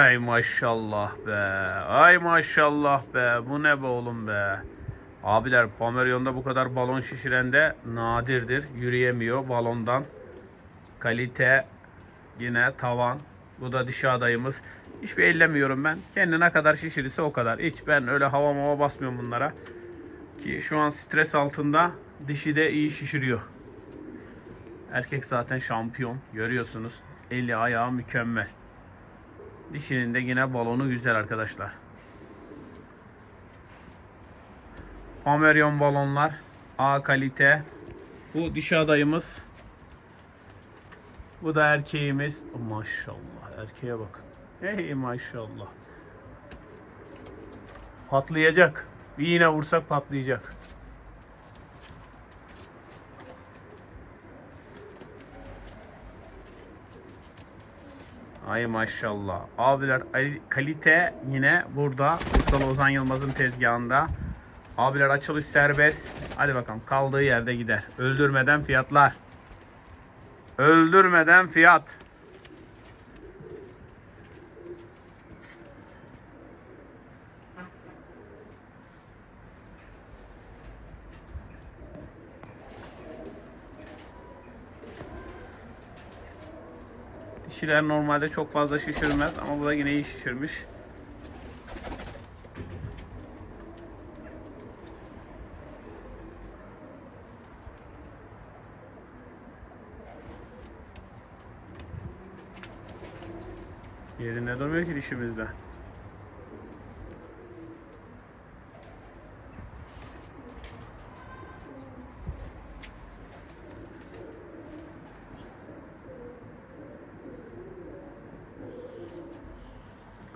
Ay maşallah be. Ay maşallah be. Bu ne be oğlum be. Abiler Pomeryon'da bu kadar balon şişiren de nadirdir. Yürüyemiyor balondan. Kalite yine tavan. Bu da dişi adayımız. Hiçbir ellemiyorum ben. Kendine kadar şişirirse o kadar. Hiç ben öyle hava mava basmıyorum bunlara. Ki şu an stres altında dişi de iyi şişiriyor. Erkek zaten şampiyon. Görüyorsunuz. Eli ayağı mükemmel. Dişinin de yine balonu güzel arkadaşlar. Pomeryon balonlar. A kalite. Bu dişi adayımız. Bu da erkeğimiz. Maşallah erkeğe bakın. Hey maşallah. Patlayacak. Bir iğne vursak patlayacak. Ay maşallah. Abiler kalite yine burada. Usta Ozan Yılmaz'ın tezgahında. Abiler açılış serbest. Hadi bakalım kaldığı yerde gider. Öldürmeden fiyatlar. Öldürmeden fiyat. Dişiler normalde çok fazla şişirmez ama bu da yine iyi şişirmiş. Yerinde durmuyor ki dişimizde.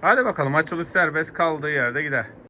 Hadi bakalım açılış serbest kaldığı yerde gider.